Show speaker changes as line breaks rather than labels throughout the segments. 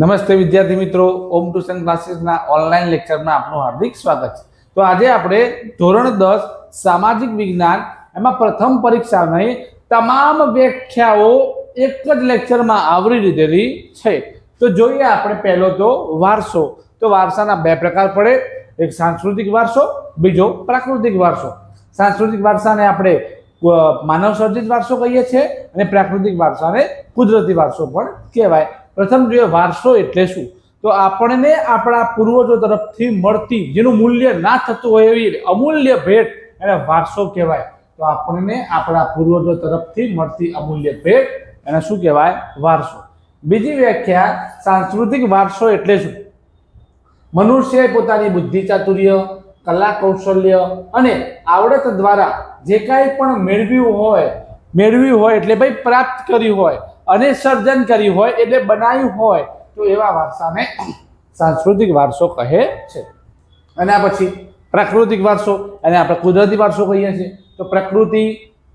નમસ્તે વિદ્યાર્થી મિત્રો, ઓમ ટ્યુશન ક્લાસીસના ઓનલાઈન લેક્ચરમાં આપનું હાર્દિક સ્વાગત છે. તો આજે આપણે ધોરણ દસ, સામાજિક વિજ્ઞાન, એમાં પ્રથમ પરીક્ષાની તમામ વ્યાખ્યાઓ એક જ લેક્ચરમાં આવરી લીધેલી છે. તો જોઈએ આપણે પહેલો તો વારસો. તો વારસાના બે પ્રકાર પડે. એક સાંસ્કૃતિક વારસો, બીજો પ્રાકૃતિક વારસો. સાંસ્કૃતિક વારસાને આપણે માનવ સર્જિત વારસો કહીએ છીએ અને પ્રાકૃતિક વારસાને કુદરતી વારસો પણ કહેવાય. પ્રથમ જોઈએ વારસો એટલે શું? તો આપણને આપણા પૂર્વજો તરફથી મળતી જેનું મૂલ્ય ના થતું હોય એવી અમૂલ્ય ભેટ એને વારસો કહેવાય. તો આપણને આપણા પૂર્વજો તરફથી મળતી અમૂલ્ય ભેટ એને શું કહેવાય? વારસો. બીજી વ્યાખ્યા, સાંસ્કૃતિક વારસો એટલે શું? મનુષ્યએ પોતાની બુદ્ધિ ચાતુર્ય, કલા કૌશલ્ય અને આવડત દ્વારા જે કાંઈ પણ મેળવ્યું હોય મેળવ્યું હોય એટલે ભાઈ પ્રાપ્ત કર્યું હોય અને સર્જન કર્યું હોય એટલે બનાવ્યું હોય, તો એવા વારસાને સાંસ્કૃતિક વારસો કહે છે. અને આ પછી પ્રાકૃતિક વારસો, અને આપણે કુદરતી વારસો કહીએ છીએ. તો પ્રકૃતિ,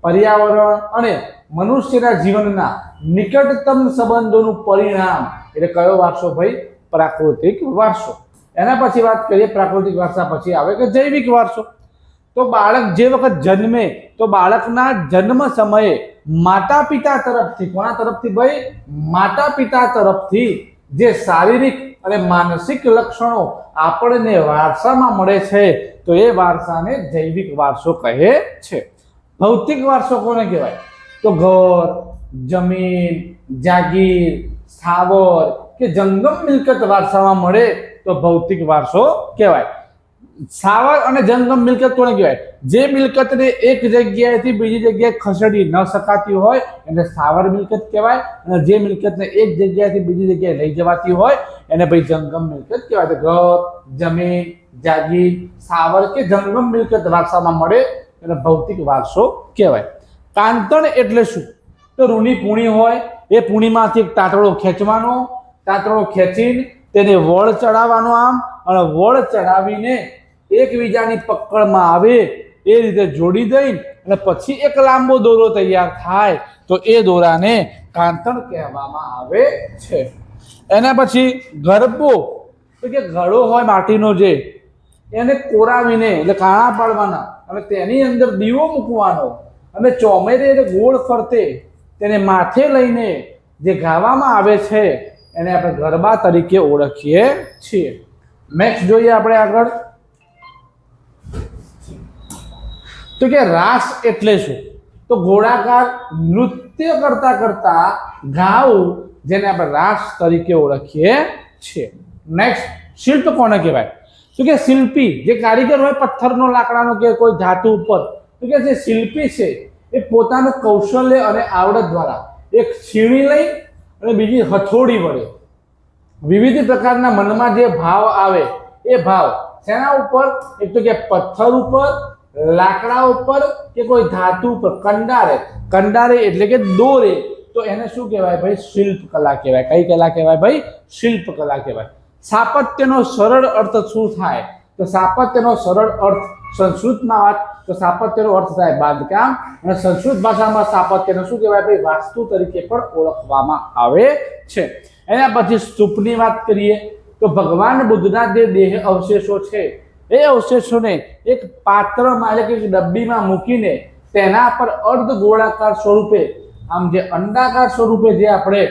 પર્યાવરણ અને મનુષ્યના જીવનના નિકટતમ સંબંધોનું પરિણામ એટલે કયો વારસો ભાઈ? પ્રાકૃતિક વારસો. એના પછી વાત કરીએ પ્રાકૃતિક વારસા, પછી આવે કે જૈવિક વારસો. તો બાળક જે વખત જન્મે, તો બાળકના જન્મ સમયે માતા પિતા તરફથી, કોના તરફથી ભાઈ? માતા પિતા તરફથી જે શારીરિક અને માનસિક લક્ષણો આપણને વારસામાં મળે છે, તો એ વારસાને જૈવિક વારસો કહે છે. ભૌતિક વારસો કોને કહેવાય? તો ઘર, જમીન, જાગીર, સ્થાવર કે જંગમ મિલકત વારસામાં મળે, તો ભૌતિક વારસો કહેવાય. સ્થાવર અને જંગમ મિલકત કોને કહેવાય? જે મિલકતને એક જગ્યાએથી બીજી જગ્યાએ ખસેડી ન શકાતી હોય, એને સાવર મિલકત કહેવાય અને જે મિલકતને એક જગ્યાએથી બીજી જગ્યાએ લઈ જવાતી હોય, એને ભાઈ જંગમ મિલકત કહેવાય. ઘર, જમીન, જાગીર, સાવર કે જંગમ મિલકત વારસામાં મળે એને ભૌતિક વારસો કહેવાય. કાંતણ એટલે શું? તો રૂની પૂણી હોય, એ પૂણીમાંથી એક તાંતળો ખેંચવાનો, તાંતળો ખેંચીને તેને વળ ચડાવવાનો આમ, અને વળ ચડાવીને એકબીજાની પકડમાં આવે, એ રીતે જોડી દઈ અને પછી એક લાંબો દોરો તૈયાર થાય, તો એ દોરાને કાંતણ કહેવામાં આવે છે. એના પછી ગરબો કે ઘડો હોય માટીનો જે, એને કોરાવીને એટલે કાણા પાડવાના, અને તેની અંદર દીવો મૂકવાનો, અને ચોમેરે એટલે ગોળ ફરતે, તેને માથે લઈને જે ગાવામાં આવે છે, એને આપણે ગરબા તરીકે ઓળખીએ છીએ. નેક્સ્ટ જોઈએ આપણે આગળ. તો કે રાસ એટલે શું? તો ગોળાકાર નૃત્ય કરતા કરતા ગાવ જેને આપણે રાસ તરીકે ઓળખીએ છીએ. નેક્સ્ટ શિલ્પ કોને કહેવાય? તો કે શિલ્પી, જે કારીગર હોય પથ્થરનો, લાકડાનો કે કોઈ ધાતુ ઉપર, તો કે જે શિલ્પી છે, એ પોતાનું કૌશલ્ય અને આવડત દ્વારા એક છીણી લઈ અને બીજી હથોડી વડે વિવિધ પ્રકારના મનમાં જે ભાવ આવે, એ ભાવ, શેના ઉપર? એક તો કે પથ્થર ઉપર લાકડા ઉપર કે કોઈ ધાતુ ઉપર? કંડારે. કંડારે એટલે કે દોરે. તો એને શું કહેવાય ભાઈ? શિલ્પ કલા કહેવાય. કઈ કલા કહેવાય ભાઈ? શિલ્પ કલા કહેવાય. સ્થાપત્યનો સરળ અર્થ શું થાય? તો સ્થાપત્યનો સરળ અર્થ સંસ્કૃતમાં વાત, તો સ્થાપત્યનો અર્થ થાય બાંધકામ. અને સંસ્કૃત ભાષામાં સ્થાપત્યને શું કહેવાય ભાઈ? વાસ્તુ તરીકે પણ ઓળખવામાં આવે છે. એના પછી સ્તૂપની વાત કરીએ, તો ભગવાન બુદ્ધના જે દેહ અવશેષો છે એ અવશેષોને એક પાત્રમાં એટલે કે ડબ્બીમાં મૂકીને તેના પર અર્ધ ગોળાકાર સ્વરૂપે, આમ જે અંડાકાર સ્વરૂપે જે આપણે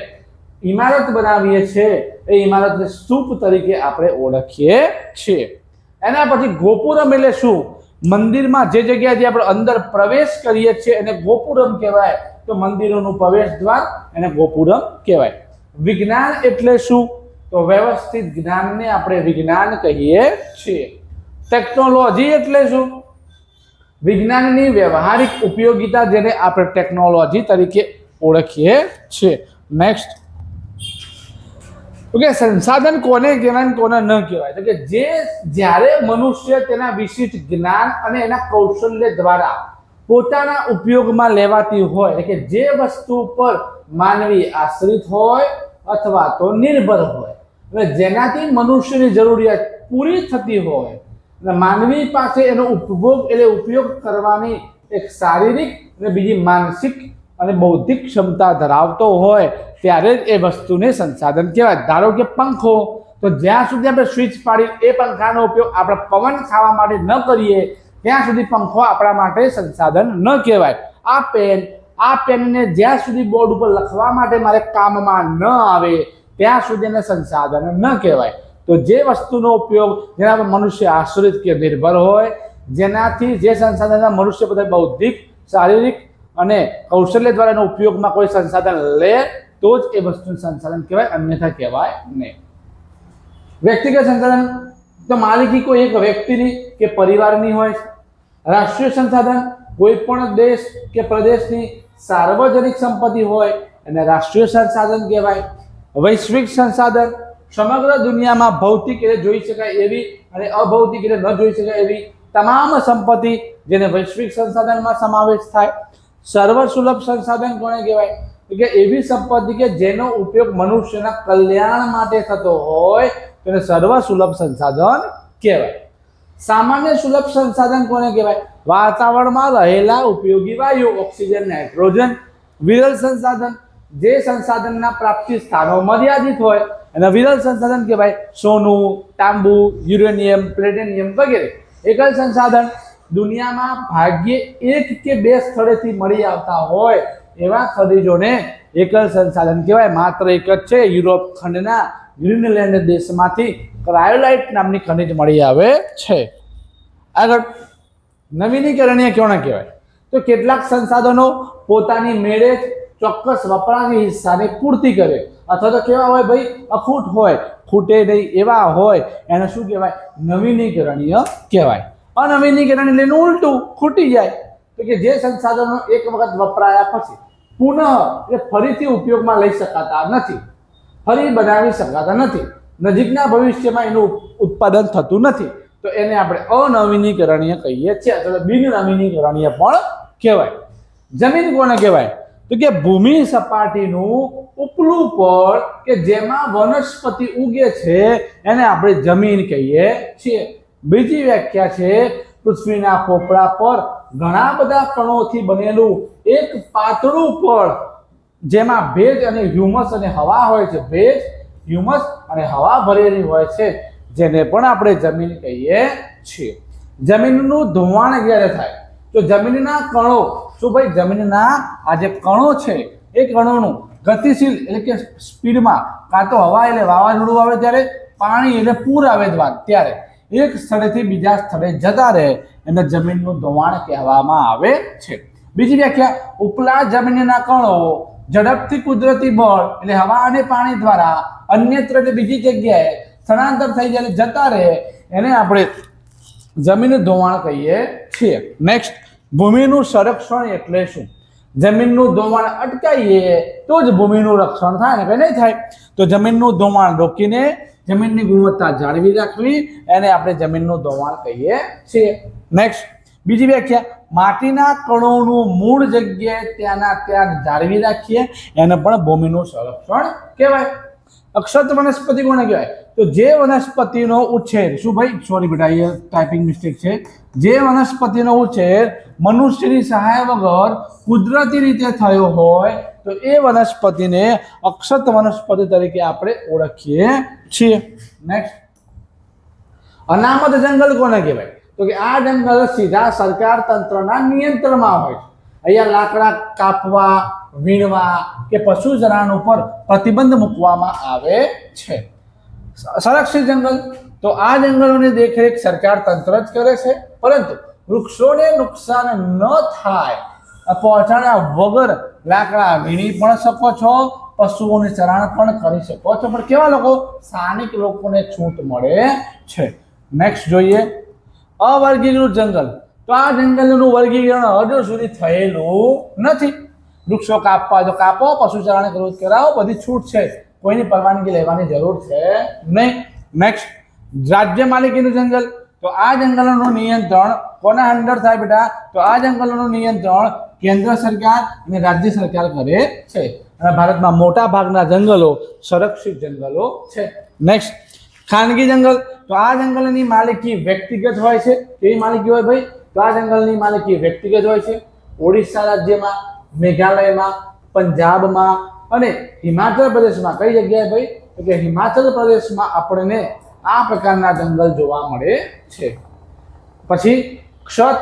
ઇમારત બનાવીએ છીએ, એ ઇમારતને સ્તૂપ તરીકે આપણે ઓળખીએ છીએ. એના પછી ગોપુરમ એટલે શું? મંદિરમાં જે જગ્યાથી આપણે અંદર પ્રવેશ કરીએ છીએ, એને ગોપુરમ કહેવાય. તો મંદિરોનું પ્રવેશ દ્વાર એને ગોપુરમ કહેવાય. વિજ્ઞાન એટલે શું? તો વ્યવસ્થિત જ્ઞાનને આપણે વિજ્ઞાન કહીએ છીએ. ટેકનોલોજી એટલે શું? વિજ્ઞાનની વ્યવહારિક ઉપયોગિતા જેને આપણે ટેકનોલોજી તરીકે ઓળખીએ છીએ. નેક્સ્ટ ઓકે સંસાધન કોને કહેવાય કોને ન કહેવાય? તો કે જે જ્યારે મનુષ્ય તેના વિશિષ્ટ જ્ઞાન અને એના કૌશલ્ય દ્વારા પોતાના ઉપયોગમાં લેવાતી હોય, એટલે કે જે વસ્તુ પર માનવી આશ્રિત હોય અથવા તો નિર્ભર હોય, અને જેનાથી મનુષ્યની જરૂરિયાત પૂરી થતી હોય અને માનવી પાસે એનો ઉપભોગ એટલે ઉપયોગ કરવાની એક શારીરિક અને બીજી માનસિક અને બૌદ્ધિક ક્ષમતા ધરાવતો હોય ત્યારે જ એ વસ્તુને સંસાધન કહેવાય. ધારો કે પંખો, તો જ્યાં સુધી આપણે સ્વિચ પાડી એ પંખાનો ઉપયોગ આપણે પવન ખાવા માટે ન કરીએ, ત્યાં સુધી પંખો આપણા માટે સંસાધન ન કહેવાય. આ પેન આ પેનને જ્યાં સુધી બોર્ડ ઉપર લખવા માટે મારે કામમાં ન આવે, ત્યાં સુધી એને સંસાધન ન કહેવાય. તો જે વસ્તુનો ઉપયોગ જેના પર મનુષ્ય આશ્રિત કે નિર્ભર હોય, જેનાથી જે સંસાધનના મનુષ્ય બધા બૌદ્ધિક, શારીરિક અને કૌશલ્ય દ્વારા એનો ઉપયોગમાં કોઈ સંસાધન લે, તો જ એ વસ્તુનું સંસાધન કહેવાય, અન્યથા કહેવાય નહીં. વ્યક્તિગત સંસાધન, તો માલિકી કોઈ એક વ્યક્તિની કે પરિવારની હોય, રાષ્ટ્રીય સંસાધન, કોઈ પણ દેશ કે પ્રદેશની સાર્વજનિક સંપત્તિ હોય, એને રાષ્ટ્રીય સંસાધન કહેવાય. વૈશ્વિક સંસાધન સમગ્ર દુનિયામાં ભૌતિક રીતે જોઈ શકાય એવી અને અભૌતિક રીતે ન જોઈ શકાય એવી તમામ સંપત્તિ જેને વૈશ્વિક સંસાધનમાં સમાવેશ થાય, સર્વ સુલભ સંસાધન કોને કહેવાય? કે એવી સંપત્તિ કે જેનો ઉપયોગ મનુષ્યના કલ્યાણ માટે થતો હોય, તેને સર્વ સુલભ સંસાધન કહેવાય. સામાન્ય સુલભ સંસાધન કોને કહેવાય? વાતાવરણમાં રહેલા ઉપયોગી વાયુ ઓક્સિજન, નાઇટ્રોજન, વિરલ સંસાધન, જે સંસાધનના પ્રાપ્તિ સ્થાનો મર્યાદિત હોય અને વિરલ સંસાધન કહેવાય સોનું, તાંબુ, યુરેનિયમ, પ્લેટિનિયમ વગેરે. એકલ સંસાધન, દુનિયામાં ભાગ્યે એક કે બે સ્થળેથી મળી આવતા હોય એવા ખનિજોને એકલ સંસાધન કહેવાય. માત્ર એક જ છે, યુરોપ ખંડના ગ્રીનલેન્ડ દેશમાંથી ક્રાયોલાઇટ નામની ખનિજ મળી આવે છે. આગળ, નવીનીકરણીય કોને કહેવાય? તો કેટલાક સંસાધનો પોતાની મેળે ચોક્કસ વપરાશી હિસ્સાની પૂર્તિ કરે. અથવા તો કેવા હોય, ભાઈ અખૂટ હોય ખૂટે નહીં, એવા હોય. એને શું કહેવાય? નવીનીકરણીય કહેવાય. અનવીનીકરણ એટલે એનું ઉલટું ખૂટી જાય. તો કે જે સંસાધનો એક વખત વપરાયા પછી પુનઃ એ ફરીથી ઉપયોગમાં લઈ શકાતા નથી. ફરી બનાવી શકાતા નથી. નજીકના ભવિષ્યમાં એનું ઉત્પાદન થતું નથી. તો એને આપણે અનવીનીકરણીય કહીએ છીએ, અથવા બિન નવીનીકરણીય પણ કહેવાય. જમીન કોને કહેવાય? તો કે ભૂમિ સપાટીનું ઉપલું પડ કે જેમાં વનસ્પતિ ઉગે છે, એને આપણે જમીન કહીએ છીએ. બીજી વ્યાખ્યા છે, પૃથ્વીના પોપડા પર ઘણા બધા કણોથી બનેલું એક પાતળું પડ જેમાં ભેજ અને હ્યુમસ અને હવા હોય છે. ભેજ હ્યુમસ અને હવા ભરેલી હોય છે, જેને પણ આપણે જમીન કહીએ છીએ. જમીનનું ધોવાણ ક્યારે થાય? તો જમીનના કણો. શું ભાઈ, જમીનના આ જે કણો છે, એ કણોનું ગતિશીલ એટલે કે સ્પીડમાં, કાં તો હવા એટલે વાવાઝોડું આવે ત્યારે, પાણી એટલે પૂર આવે વાત ત્યારે. એક સ્થળેથી બીજા સ્થળે જતા રહે એને જમીનનું ધોવાણ કહેવામાં આવે છે. બીજી વ્યાખ્યા, ઉપલા જમીનના કણો ઝડપથી કુદરતી બળ એટલે હવા અને પાણી દ્વારા અન્યત્ર બીજી જગ્યાએ સ્થળાંતર થઈ જાય જતા રહે એને આપણે જમીન ધોવાણ કહીએ છીએ. નેક્સ્ટ ભૂમિનું સંરક્ષણ એટલે શું? જમીનનું ધોવાણ અટકાવીએ તો જ ભૂમિનું રક્ષણ થાય ને કે નહીં થાય? તો જમીનનું ધોવાણ રોકીને જમીનની ગુણવત્તા જાળવી રાખવી એને આપણે જમીનનું ધોવાણ કહીએ છીએ. નેક્સ્ટ બીજી વ્યાખ્યા, માટીના કણોનું મૂળ જગ્યાએ ત્યાંના ત્યાં જાળવી રાખીએ. એને પણ ભૂમિનું સંરક્ષણ કહેવાય. અક્ષત વનસ્પતિ કોને કહેવાય? તો જે વનસ્પતિનો ઉછેર, શું ભાઈ? સોરી બેટા એ ટાઈપિંગ મિસ્ટેક છે. જે વનસ્પતિનો ઉછેર મનુષ્યની સહાય વગર કુદરતી રીતે થયો હોય, તો એ વનસ્પતિને અક્ષત વનસ્પતિ તરીકે આપણે ઓળખીએ છીએ. નેક્સ્ટ અનામત જંગલ કોને કહેવાય? તો કે આ જંગલ સીધા સરકાર તંત્રના નિયંત્રણમાં હોય છે. અહીંયા લાકડા કાપવા વીણવા કે પશુ ચરાણ ઉપર પ્રતિબંધ મૂકવામાં આવે છે. સંરક્ષિત જંગલ. તો આ જંગલોની દેખરેખ સરકાર તંત્ર જ કરે છે. પરંતુ વૃક્ષોને નુકસાન ન થાય પહોંચાડ્યા વગર લાકડા વીણી પણ શકો છો, પશુઓને ચરાણ પણ કરી શકો છો. પણ કેવા લોકો? સ્થાનિક લોકોને છૂટ મળે છે. નેક્સ્ટ જોઈએ. અવર્ગીકૃત જંગલ. તો આ જંગલનું વર્ગીકરણ હજુ સુધી થયેલું નથી. વૃક્ષો કાપવા તો કાપો, પશુ ચરાણ કરવું કરાવો, બધી છૂટ છે. કોઈની પરવાનગી લેવાની જરૂર છે નહીં. નેક્સ્ટ રાજ્ય માલિકીનું જંગલ. તો આ જંગલોનું નિયંત્રણ કોના અંડર થાય બેટા? તો આ જંગલોનું નિયંત્રણ કેન્દ્ર સરકાર અને રાજ્ય સરકાર કરે છે. અને ભારતમાં મોટા ભાગના જંગલો સંરક્ષિત જંગલો છે. નેક્સ્ટ ખાનગી જંગલ. તો આ જંગલની માલિકી વ્યક્તિગત હોય છે. કેવી માલિકી હોય ભાઈ? તો આ જંગલની માલિકી વ્યક્તિગત હોય છે. ઓડિશા રાજ્યમાં મેઘાલયમાં, પંજાબમાં અને હિમાચલ પ્રદેશમાં. કઈ જગ્યાએ ભાઈ? તો કે હિમાચલ પ્રદેશમાં આપણને આ પ્રકારના જંગલ જોવા મળે છે. પછી ક્ષત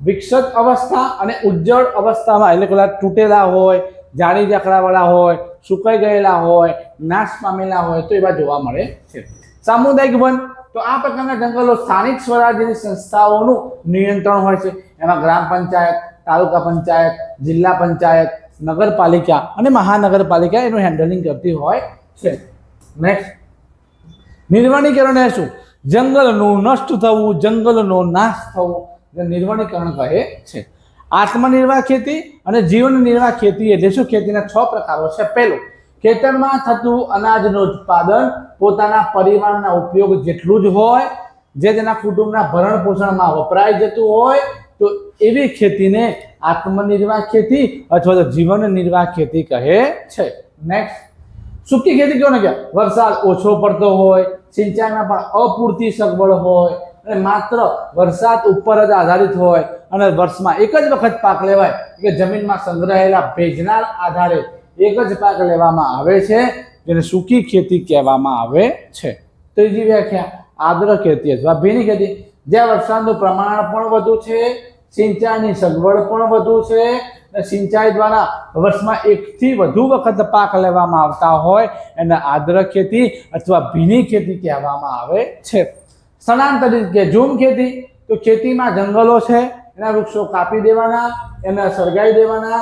વિકસત અવસ્થા અને ઉજ્જળ અવસ્થામાં, એટલે પેલા તૂટેલા હોય જાડી જકડાવાળા હોય, સુકાઈ ગયેલા હોય, નાશ પામેલા હોય, તો એવા જોવા મળે છે. સામુદાયિક વન, તો આ પ્રકારના જંગલો સ્થાનિક સ્વરાજ્યની સંસ્થાઓનું નિયંત્રણ હોય છે. એમાં ગ્રામ પંચાયત તાલુકા પંચાયત, જિલ્લા પંચાયત, નગરપાલિકા અને મહાનગરપાલિકા એનું હેન્ડલિંગ કરતી હોય છે. નેક્સ્ટ નિર્વણીકરણ એ શું? જંગલનું નષ્ટ થવું, જંગલનો નાશ થવો એટલે નિર્વણીકરણ કહે છે. આત્મનિર્વાહ ખેતી અને જીવન નિર્વાહ ખેતી એટલે શું? ખેતીના છ પ્રકારો છે. પહેલું, ખેતરમાં થતું અનાજનું ઉત્પાદન પોતાના પરિવારના ઉપયોગ જેટલું જ હોય, જે તેના કુટુંબના ભરણ પોષણમાં વપરાઈ જતું હોય એવી ખેતીને આત્મનિર્વાહ ખેતી અથવા તો જીવન નિર્વાહ ખેતી કહે છે. નેક્સ્ટ સૂકી ખેતી કહો ને કે વરસાદ ઓછો પડતો હોય, સિંચાઈમાં પણ અપૂરતી સગવડ હોય, અને માત્ર વરસાદ ઉપર જ આધારિત હોય, અને વર્ષમાં એક જ વખત પાક લેવાય, કે જમીનમાં સંગ્રહેલા ભેજના આધારે એક જ પાક લેવામાં આવે છે, જેને સૂકી ખેતી કહેવામાં આવે છે. ત્રીજી વ્યાખ્યા, આદ્ર ખેતી અથવા ભીની ખેતી. જ્યાં વરસાદનું પ્રમાણ પણ વધુ છે સિંચાઈની સગવડ પણ વધુ છે અને સિંચાઈ દ્વારા વર્ષમાં એકથી વધુ વખત પાક લેવામાં આવતા હોય એને આદ્ર ખેતી અથવા ભીની ખેતી કહેવામાં આવે છે. સ્થળાંતરિત કે ઝૂમ ખેતી, તો ખેતીમાં જંગલો છે, એના વૃક્ષો કાપી દેવાના, એને સળગાવી દેવાના,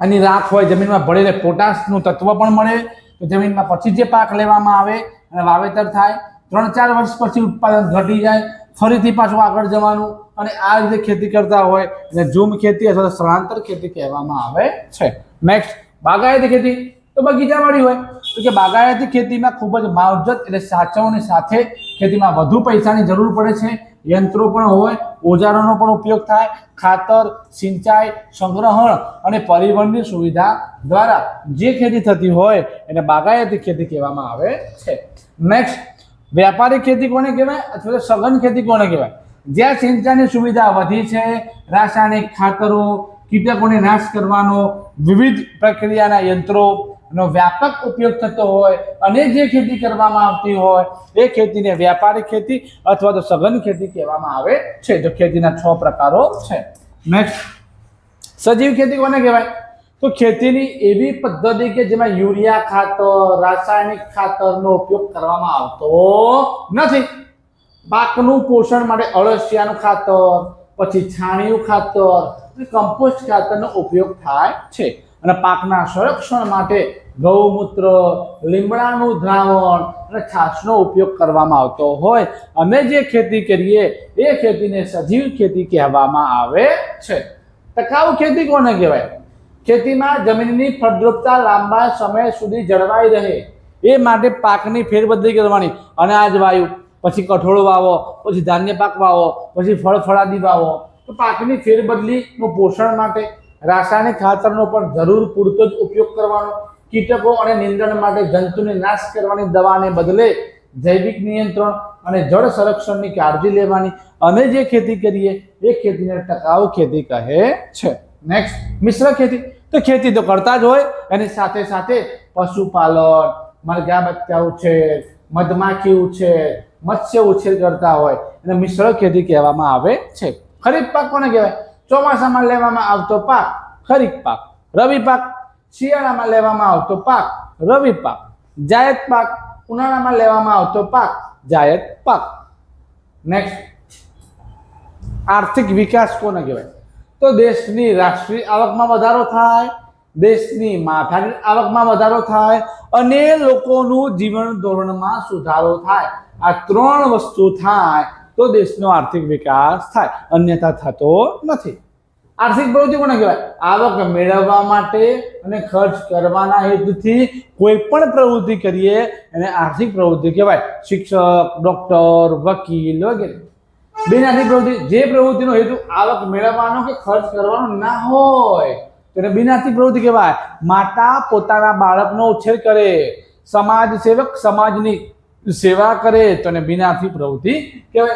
એની રાખ હોય, જમીનમાં ભળીને પોટાશનું તત્વ પણ મળે, તો જમીનમાં પછી જે પાક લેવામાં આવે અને વાવેતર થાય, ત્રણ ચાર વર્ષ પછી ઉત્પાદન ઘટી જાય, ફરીથી પાછું આગળ જવાનું અને આ રીતે ખેતી કરતા હોય એને ઝૂમ ખેતી અથવા સ્થળાંતર ખેતી કહેવામાં આવે છે. નેક્સ્ટ બાગાયતી ખેતી તો બગીચાવાળી હોય. તો કે બાગાયતી ખેતીમાં ખૂબ જ માવજત એટલે સાચવણી સાથે ખેતીમાં વધુ પૈસાની જરૂર પડે છે. યંત્રો પણ હોય, ઓજારોનો પણ ઉપયોગ થાય, ખાતર, સિંચાઈ, સંગ્રહણ અને પરિવહનની સુવિધા દ્વારા જે ખેતી થતી હોય એને બાગાયતી ખેતી કહેવામાં આવે છે. નેક્સ્ટ વ્યાપારી ખેતી કોને કહેવાય? અથવા સઘન ખેતી કોને કહેવાય? જ્યાં સિંચાઈની સુવિધા વધી છે, રાસાયણિક ખાતરો, કીટકોને નાશ કરવાનો વિવિધ પ્રક્રિયાના યંત્રો નો વ્યાપક ઉપયોગ થતો હોય અને જે ખેતી કરવામાં આવતી હોય, એ ખેતીને વ્યાપારી ખેતી અથવા તો સઘન ખેતી કહેવામાં આવે છે. જો ખેતીના છ પ્રકારો છે. નેક્સ્ટ સજીવ ખેતી કોને કહેવાય? તો ખેતીની એવી પદ્ધતિ કે જેમાં યુરિયા ખાતર, રાસાયણિક ખાતરનો ઉપયોગ કરવામાં આવતો નથી. પાકનું પોષણ માટે અળસિયાનું ખાતર, પછી છાણિયું ખાતર અને કમ્પોસ્ટ ખાતરનો ઉપયોગ થાય છે. અને પાકના સંરક્ષણ માટે ગૌમૂત્ર, લીમડાનું દ્રાવણ અને છાશનો ઉપયોગ કરવામાં આવતો હોય. અમે જે ખેતી કરીએ, એ ખેતીને સજીવ ખેતી કહેવામાં આવે છે. ટકાઉ ખેતી કોને કહેવાય? ખેતીમાં જમીનની ફળદ્રુપતા લાંબા સમય સુધી જળવાઈ રહે. એ માટે પાકની ફેરબદલી કરવાની. અનાજ વાયુ પછી કઠોળ વાવો, પછી ધાન્ય પાક વાવો, પછી ફળ ફળાદી વાવો. તો પાકની ફેરબદલીનું પોષણ માટે રાસાયણિક ખાતરનો પણ જરૂર પૂરતો જ ઉપયોગ કરવાનો, કીટકો અને નિંદણ માટે જંતુને નાશ કરવાની દવાને બદલે જૈવિક નિયંત્રણ અને જળ સંરક્ષણની કાળજી લેવાની. અમે જે ખેતી કરીએ, એ ખેતીને ટકાઉ ખેતી કહે છે. નેક્સ્ટ મિશ્ર ખેતી. તો ખેતી તો કરતા જ હોય, એની સાથે સાથે પશુપાલન, મરઘા બચ્ચા ઉછેર મધમાખી ઉછેર મત્સ્ય ઉછેર કરતા હોય એને મિશ્ર ખેતી કહેવામાં આવે છે. ખરીફ પાક કોને કહેવાય? ચોમાસામાં લેવામાં આવતો પાક ખરીફ પાક. રવિ પાક શિયાળામાં લેવામાં આવતો પાક રવિ પાક. જાયદ પાક ઉનાળામાં લેવામાં આવતો પાક જાયદ પાક. નેક્સ્ટ આર્થિક વિકાસ કોને કહેવાય? તો દેશની રાષ્ટ્રીય આવકમાં વધારો થાય, દેશની માથાની આવકમાં વધારો થાય અને લોકોનું જીવન ધોરણમાં સુધારો થાય. આ ત્રણ વસ્તુ થાય તો દેશનો આર્થિક વિકાસ થાય. અન્યથા થતો નથી. આર્થિક પ્રવૃત્તિ કોને કહેવાય? આવક મેળવવા માટે અને ખર્ચ કરવાના હેતુથી કોઈ પણ પ્રવૃત્તિ કરીએ એને આર્થિક પ્રવૃત્તિ કહેવાય. શિક્ષક, ડોક્ટર, વકીલ વગેરે. બિનઆર્થિક પ્રવૃત્તિ, જે પ્રવૃત્તિનો હેતુ આવક મેળવવાનો કે ખર્ચ કરવાનો ના હોય, તેને બિનઆર્થિક પ્રવૃત્તિ કહેવાય. માતા પોતાના બાળકનો ઉછેર કરે. સમાજ સેવક સમાજની સેવા કરે તો એને બિનાથી પ્રવૃત્તિ કહેવાય.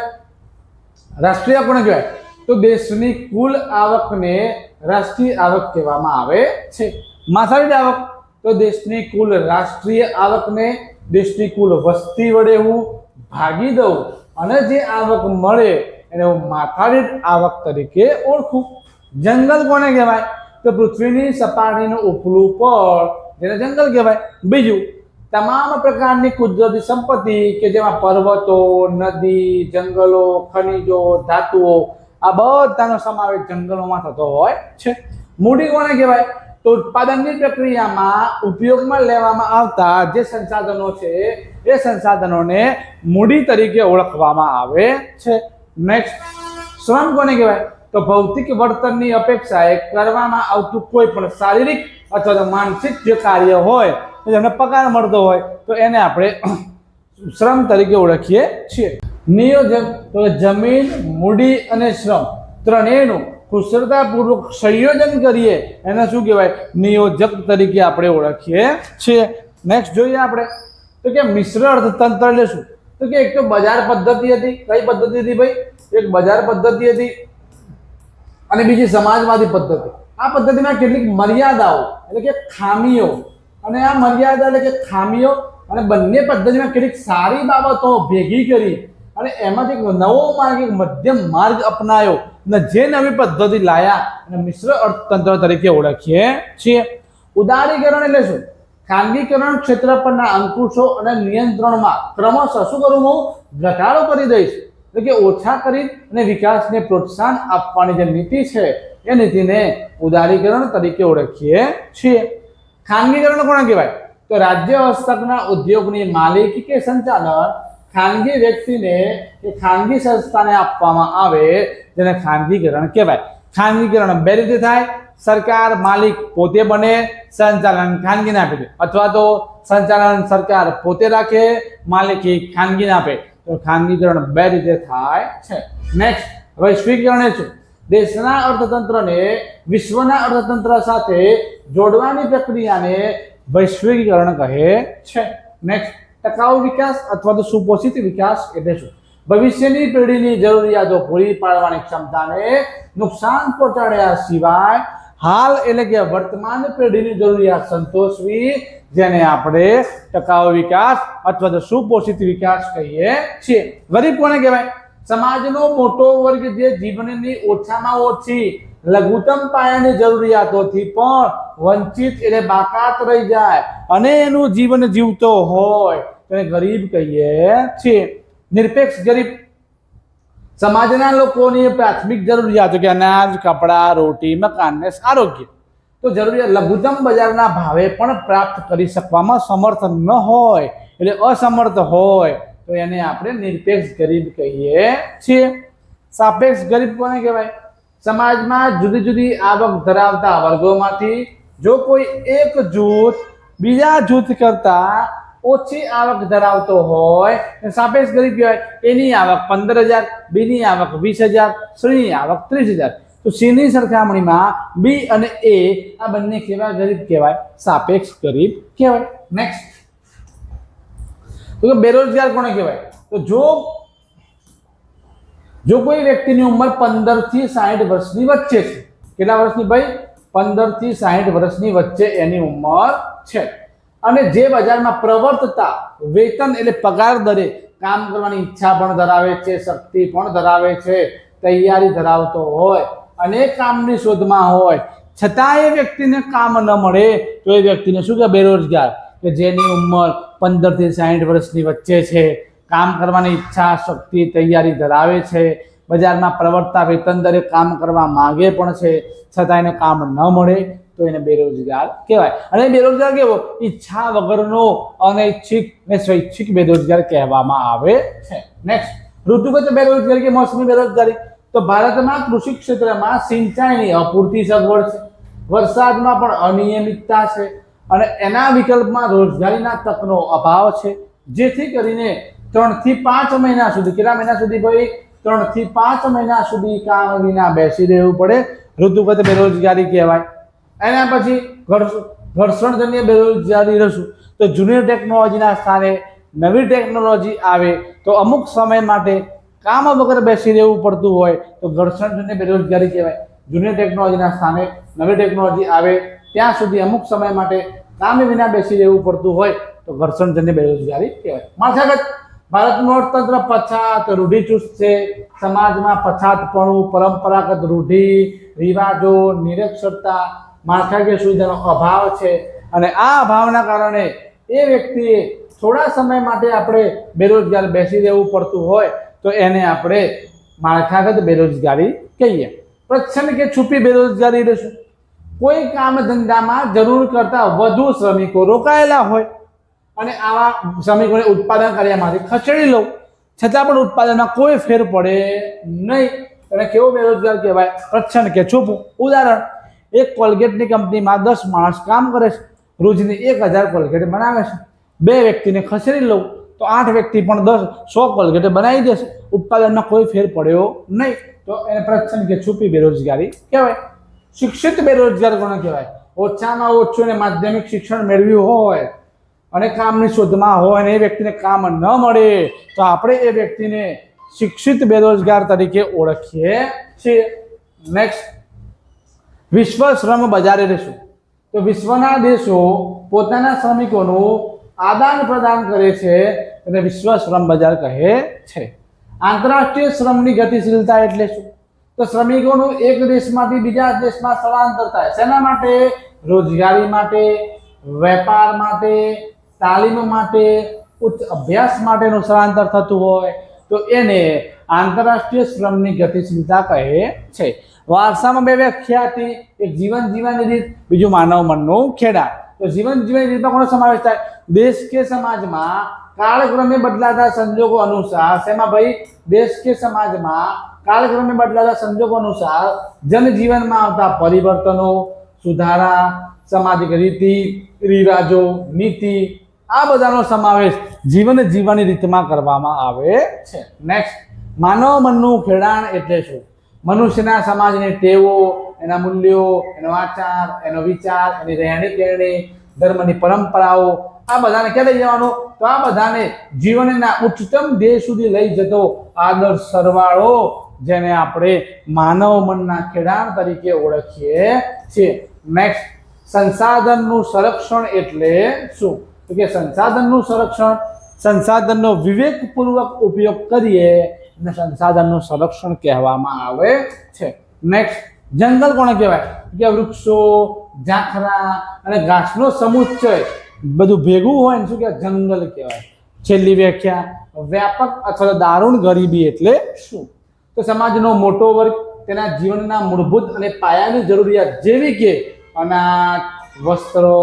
રાષ્ટ્રીય પણ કહેવાય. તો દેશની કુલ આવકને રાષ્ટ્રીય આવક કહેવામાં આવે છે. માથાદીઠ આવક. તો દેશની કુલ રાષ્ટ્રીય આવકને દેશની કુલ વસ્તી વડે હું ભાગી દઉં અને જે આવક મળે એને હું માથાદીઠ આવક તરીકે ઓળખું. જંગલ કોને કહેવાય? તો પૃથ્વીની સપાટીનું ઉપલું પડ જેને જંગલ કહેવાય. બીજું તમામ પ્રકારની કુદરતી સંપત્તિ કે જેમાં પર્વતો, નદી, જંગલો, ખનિજો, ધાતુઓ, આ બધાનો સમાવેશ જંગલોમાં થતો હોય છે. મૂડી કોને કહેવાય? તો ઉત્પાદનની પ્રક્રિયામાં ઉપયોગમાં લેવામાં આવતા જે સંસાધનો છે, એ સંસાધનોને મૂડી તરીકે ઓળખવામાં આવે છે. નેક્સ્ટ શ્રમ કોને કહેવાય? તો ભૌતિક વર્તનની અપેક્ષાએ કરવામાં આવતું કોઈ પણ શારીરિક અથવા તો માનસિક જે કાર્ય હોય જેમને પગાર મળતો હોય, તો એને આપણે શ્રમ તરીકે ઓળખીએ છીએ. નિયોજન, તો જમીન, મૂડી અને શ્રમ ત્રણેયનું કુશળતાપૂર્વક સંયોજન કરીએ, એને શું કહેવાય? નિયોજક તરીકે આપણે ઓળખીએ છીએ. નેક્સ્ટ જોઈએ આપણે, તો કે મિશ્ર અર્થતંત્ર એટલે તો કે એક તો બજાર પદ્ધતિ હતી. કઈ પદ્ધતિ હતી ભાઈ? એક બજાર પદ્ધતિ હતી અને બીજી સમાજવાદી પદ્ધતિ. આ પદ્ધતિમાં કેટલીક મર્યાદાઓ, એટલે કે ખામીઓ અને આ મર્યાદા એટલે કે ખામીઓ અને બંને પદ્ધતિમાં કેટલીક સારી બાબતો ભેગી કરી અને એમાંથી નવો માર્ગ, એક મધ્યમ માર્ગ અપનાયો અને જે નવી પદ્ધતિ લાયા અને મિશ્ર અર્થતંત્ર તરીકે ઓળખીએ છીએ. ઉદારીકરણ એટલે શું? ખાનગીકરણ ક્ષેત્ર પરના અંકુશો અને નિયંત્રણમાં ક્રમશઃ શું કરું હું? ઘટાડો કરી દઈશ. એટલે કે ઓછા કરી અને વિકાસને પ્રોત્સાહન આપવાની જે નીતિ છે એ નીતિને ઉદારીકરણ તરીકે ઓળખીએ છીએ. ખાનગીકરણ કોને કહેવાય? તો રાજ્ય હસ્તકના ઉદ્યોગની માલિકી કે સંચાલન ખાનગી વ્યક્તિને કે ખાનગી સંસ્થાને આપવામાં આવે જેને ખાનગીકરણ કહેવાય. ખાનગીકરણ બે રીતે થાય. સરકાર માલિક પોતે બને, સંચાલન ખાનગીને આપે અથવા તો સંચાલન સરકાર પોતે રાખે, માલિકી ખાનગીને આપે. તો ખાનગીકરણ બે રીતે થાય છે. નેક્સ્ટ વૈશ્વિકરણ એ શું? દેશના અર્થતંત્રને વિશ્વના અર્થતંત્ર સાથે જોડવાની પ્રક્રિયાને વૈશ્વિકીકરણ કહે છે. નેક્સ્ટ ટકાઉ વિકાસ અથવા તો સુપોષિત વિકાસ એટલે શું? ભવિષ્યની પેઢીની જરૂરિયાતો પૂરી પાડવાની ક્ષમતાને નુકસાન પહોંચાડ્યા સિવાય હાલ એટલે કે વર્તમાન પેઢીની જરૂરિયાત સંતોષવી, જેને આપણે ટકાઉ વિકાસ અથવા તો સુપોષિત વિકાસ કહીએ છીએ. ગરીબ કોને કહેવાય? સમાજનો મોટો વર્ગ જે જીવનની ઓછામાં ઓછી લઘુત્તમ પાયાની જરૂરિયાતોથી પણ વંચિત એટલે બાકાત રહી જાય અને એનું જીવન જીવતો હોય તેને ગરીબ કહીએ છીએ. નિરપેક્ષ ગરીબ સમાજના લોકોની પ્રાથમિક જરૂરિયાતો કે અનાજ, કપડાં, રોટી, મકાન ને આરોગ્ય. તો જરૂરિયાત લઘુત્તમ બજારના ભાવે પણ પ્રાપ્ત કરી શકવામાં સમર્થ ન હોય એટલે અસમર્થ હોય તો એને આપણે નિરપેક્ષ ગરીબ કહીએ છીએ. સાપેક્ષ ગરીબ કોને કહેવાય? સમાજમાં જુદી જુદી આવક ધરાવતા વર્ગોમાંથી જો કોઈ એક જૂથ બીજા જૂથ કરતા ઓછી આવક ધરાવતો હોય સાપેક્ષ ગરીબ કહેવાય. એની આવક પંદર હજાર, બીની આવક વીસ હજાર સીની આવક ત્રીસ હજાર. તો સીની સરખામણીમાં બી અને એ આ બંને કેવા ગરીબ કહેવાય? સાપેક્ષ ગરીબ કહેવાય. નેક્સ્ટ તો કે બેરોજગાર કોને કહેવાય? તો જો જો કોઈ વ્યક્તિની ઉંમર પંદરથી સાહીઠ વર્ષની વચ્ચે છે, કેટલા વર્ષની ભાઈ? પંદરથી સાહીઠ વર્ષની વચ્ચે એની ઉંમર છે. અને જે બજારમાં પ્રવર્તતા, વેતન એટલે પગાર દરે કામ કરવાની ઈચ્છા પણ ધરાવે છે, શક્તિ પણ ધરાવે છે, તૈયારી ધરાવતો હોય, અને કામની શોધમાં હોય, છતાં એ વ્યક્તિને કામ ન મળે, તો એ વ્યક્તિને શું કે બેરોજગાર. કે જેની ઉંમર પંદરથી સાઠ વર્ષની વચ્ચે છે, કામ કરવાની ઈચ્છા, શક્તિ, તૈયારી ધરાવે છે, બજારમાં પ્રવર્તા વેતન દરે કામ કરવા માગે પણ છે, છતાં એને કામ ન મળે, તો એને બેરોજગાર કહેવાય. અને બેરોજગાર કેવો? ઈચ્છા વગરનો અનૈચ્છિક ને સ્વૈચ્છિક બેરોજગાર કહેવામાં આવે છે. નેક્સ્ટ ઋતુગત બેરોજગારી કે મોસમી બેરોજગારી? તો ભારતમાં કૃષિ ક્ષેત્રમાં સિંચાઈની અપૂરતી સગવડ છે. વરસાદમાં પણ અનિયમિતતા છે. અને એના વિકલ્પમાં રોજગારીના તકનો અભાવ છે. જેથી કરીને ત્રણથી પાંચ મહિના સુધી, કેટલા મહિના સુધી ભાઈ? ત્રણથી પાંચ મહિના સુધી કામ વિના બેસી રહેવું પડે. ઋતુગત બેરોજગારી કહેવાય. એના પછી ઘર્ષણજન્ય બેરોજગારી રહેશું તો જૂની ટેકનોલોજીના સ્થાને નવી ટેકનોલોજી આવે તો અમુક સમય માટે કામ વગર બેસી રહેવું પડતું હોય તો ઘર્ષણજન્ય બેરોજગારી કહેવાય. જૂની ટેકનોલોજીના સ્થાને નવી ટેકનોલોજી આવે ત્યાં સુધી અમુક સમય માટે કામ વિના બેસી રહેવું પડતું હોય તો ઘર્ષણજન્ય બેરોજગારી કહેવાય. માળખાગત ભારતનું અર્થતંત્ર પછાત રૂઢિચુસ્ત છે. સમાજમાં પછાતપણું, પરંપરાગત રૂઢિ, રિવાજો, નિરક્ષરતા, માળખાકીય સુવિધાનો અભાવ છે. અને આ અભાવના કારણે એ વ્યક્તિએ થોડા સમય માટે આપણે બેરોજગાર બેસી રહેવું પડતું હોય તો એને આપણે માળખાગત બેરોજગારી કહીએ. પ્રચ્છન્ન કે છુપી બેરોજગારી રહેશું કોઈ કામ ધંધામાં જરૂર કરતાં વધુ શ્રમિકો રોકાયેલા હોય અને આવા શ્રમિકોને ઉત્પાદન કાર્યમાંથી ખસેડી લઉં, છતાં પણ ઉત્પાદનમાં કોઈ ફેર પડે નહીં. અને કેવો બેરોજગાર કહેવાય? પ્રચ્છન્ન કે છૂપું. ઉદાહરણ, એક કોલગેટની કંપનીમાં દસ માણસ કામ કરે છે, રોજની એક હજાર કોલગેટ બનાવે છે. બે વ્યક્તિને ખસેડી લઉં, તો આઠ વ્યક્તિ પણ દસ, સો કોલગેટ બનાવી દેશે. ઉત્પાદનમાં કોઈ ફેર પડ્યો નહીં. તો એને પ્રચ્છન્ન કે છુપી બેરોજગારી કહેવાય. શિક્ષિત બેરોજગાર કોને કહેવાય? ઓછામાં ઓછું એને માધ્યમિક શિક્ષણ મેળવ્યું હોય અને કામની શોધમાં હોય અને એ વ્યક્તિને કામ ન મળે, તો આપણે એ વ્યક્તિને શિક્ષિત બેરોજગાર તરીકે ઓળખીએ છીએ. નેક્સ્ટ વિશ્વ શ્રમ બજારે રહેશું. તો વિશ્વના દેશો પોતાના શ્રમિકોનું આદાન પ્રદાન કરે છે અને વિશ્વ શ્રમ બજાર કહે છે. આંતરરાષ્ટ્રીય શ્રમની ગતિશીલતા એટલે શું? તો શ્રમિકોનું એક દેશમાંથી બીજા દેશમાં સ્થળાંતર થાય. શેના માટે? રોજગારી માટે, વેપાર માટે, તાલીમ માટે, ઉચ્ચ અભ્યાસ માટેનું સ્થળાંતર થતું હોય. તો એને આંતરરાષ્ટ્રીય શ્રમની ગતિશીલતા કહે છે. વારસામાં બે વ્યાખ્યા હતી એક જીવન જીવવાની રીત, બીજું માનવ મનનું ખેડા. તો જીવન જીવવાની રીતમાં કોનો સમાવેશ થાય? દેશ કે સમાજમાં કાળક્રમે બદલાતા સંજોગો અનુસાર શેમાં ભાઈ? દેશ કે સમાજમાં કાળક્રમે બદલાતા સંજોગો અનુસાર જનજીવનમાં આવતા પરિવર્તનો, સુધારા, સામાજિક રીતિ, રિવાજો, નીતિ, આ બધાનો સમાવેશ જીવન જીવવાની રીતમાં કરવામાં આવે છે. નેક્સ્ટ માનવ મનનું ખેડાણ એટલે શું? મનુષ્યના સમાજની ટેવો, એના મૂલ્યો, એનો આચાર, એનો વિચાર, એની રહેણી કહેણી ધર્મની પરંપરાઓ, આ બધાને ક્યાં લઈ જવાનું? તો આ બધાને જીવનના ઉચ્ચતમ ધ્યેય સુધી લઈ જતો આદર્શ સરવાળો જેને આપણે માનવ મનના ખેડાણ તરીકે ઓળખીએ છીએ. નેક્સ્ટ સંસાધનનું સંરક્ષણ એટલે શું? તો કે સંસાધનનું સંરક્ષણ, સંસાધનનો વિવેકપૂર્વક ઉપયોગ કરીએ અને સંસાધનનું સંરક્ષણ કહેવામાં આવે છે. નેક્સ્ટ જંગલ કોને કહેવાય? કે વૃક્ષો, ઝાખરા અને ઘાસનો સમુચ્ચય. બધું ભેગું હોય ને શું કહેવાય? જંગલ કહેવાય. છેલ્લી વ્યાખ્યા, વ્યાપક અથવા દારૂણ ગરીબી એટલે શું? તો સમાજનો મોટો વર્ગ તેના જીવનના મૂળભૂત અને પાયાની જરૂરિયાત જેવી કે અનાજ વસ્ત્રો,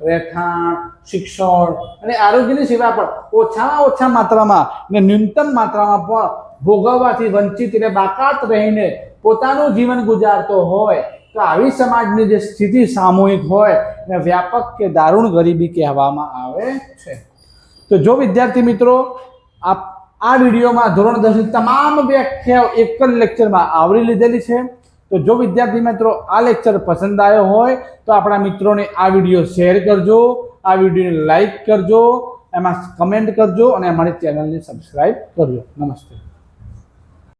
રહેઠાણ, શિક્ષણ અને આરોગ્યની સેવા પણ ઓછામાં ઓછા માત્રામાં ને ન્યૂનતમ માત્રામાં પણ ભોગવવાથી વંચિત અને બાકાત રહીને પોતાનું જીવન ગુજારતો હોય તો આવી સમાજની જે સ્થિતિ સામૂહિક હોય એને વ્યાપક કે દારૂણ ગરીબી કહેવામાં આવે છે. તો જો વિદ્યાર્થી મિત્રો, આપ આ વિડીયોમાં ધોરણ દસની તમામ વ્યાખ્યાઓ એક જ લેક્ચરમાં આવરી લીધેલી છે. તો જો વિદ્યાર્થી મિત્રો આ લેક્ચર પસંદ આવ્યો હોય, તો આપણા મિત્રોને આ વીડિયો શેર કરજો, આ વિડીયોને લાઈક કરજો, એમાં કમેન્ટ કરજો અને અમારી ચેનલને સબસ્ક્રાઈબ કરજો. નમસ્તે.